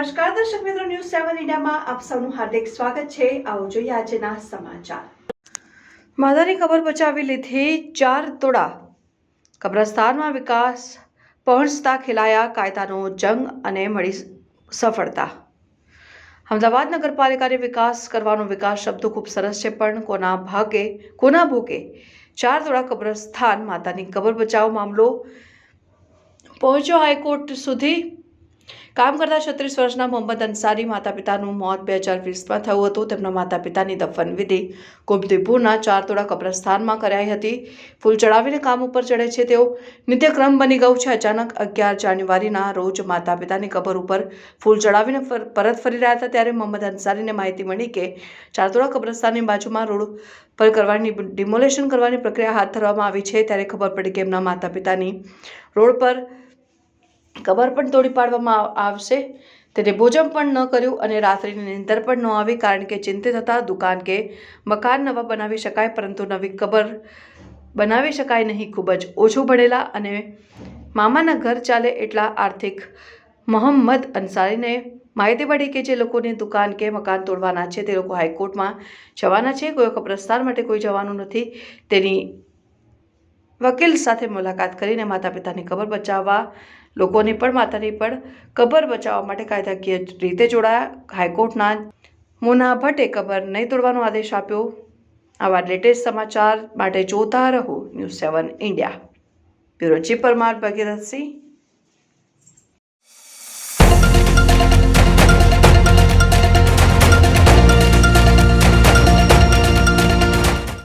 સેવન ઇન્ડિયામાં આપ સૌનું હાર્દિક સ્વાગત છે. આવો જોઈએ આજના સમાચાર. માધાની ખબર બચાવી લીધી ચાર તોડા. કબ્રસ્તાનમાં વિકાસ પહોંચતા ખેલાયા કાયદાનો જંગ અને મળી સફળતા. અમદાવાદ નગરપાલિકાને વિકાસ કરવાનો વિકાસ શબ્દો ખૂબ સરસ છે, પણ કોના ભાગે, કોના ભોગે ચાર તોડા કબ્રસ્તાન માતાની કબર બચાવ મામલો પહોંચ્યો હાઈકોર્ટ સુધી? કામ કરતા છત્રીસ વર્ષના મોહમ્મદ અંસારી માતા પિતાનું મોત બે હજાર વીસમાં થયું હતું. તેમના માતા પિતાની દફન વિધિ ચાર તોડા કબ્રસ્તાનમાં કરાઈ હતી. ફૂલ ચડાવીને કામ ઉપર ચડે છે તેઓ. નિત્યક્રમ બની ગયું છે. અચાનક અગિયાર જાન્યુઆરીના રોજ માતા પિતાની કબર ઉપર ફૂલ ચડાવીને પરત ફરી રહ્યા હતા. ત્યારે મોહમ્મદ અંસારીને માહિતી મળી કે ચારતોડા કબ્રસ્તાનની બાજુમાં રોડ પર કરવાની ડિમોલેશન કરવાની પ્રક્રિયા હાથ ધરવામાં આવી છે. ત્યારે ખબર પડી કે એમના માતા પિતાની રોડ પર કબર પણ તોડી પાડવામાં આવશે. તેને ભોજન પણ ન કર્યું અને રાત્રિની નિંદર પણ ન આવી કારણ કે ચિંતિત હતા દુકાન કે મકાન નવા બનાવી શકાય પરંતુ નવી કબર બનાવી શકાય નહીં. ખૂબ જ ઓછું ભણેલા અને મામાના ઘર ચાલે એટલા આર્થિક મોહમ્મદ અંસારીને માહિતી પડી કે જે લોકોની દુકાન કે મકાન તોડવાના છે તે લોકો હાઈકોર્ટમાં જવાના છે. કોઈ કબ્રસ્તાન માટે કોઈ જવાનું નથી. તેની વકીલ સાથે મુલાકાત કરીને માતા પિતાની કબર બચાવવા, લોકોની પણ માતાની પણ કબર બચાવવા માટે કાયદાકીય રીતે જોડાયા. હાઈકોર્ટના મુના ભટ્ટે કબર નહીં તોડવાનો આદેશ આપ્યો. આવા લેટેસ્ટ સમાચાર માટે જોતા રહો news seven India. Bureau chief Parmar Bhagirathsinh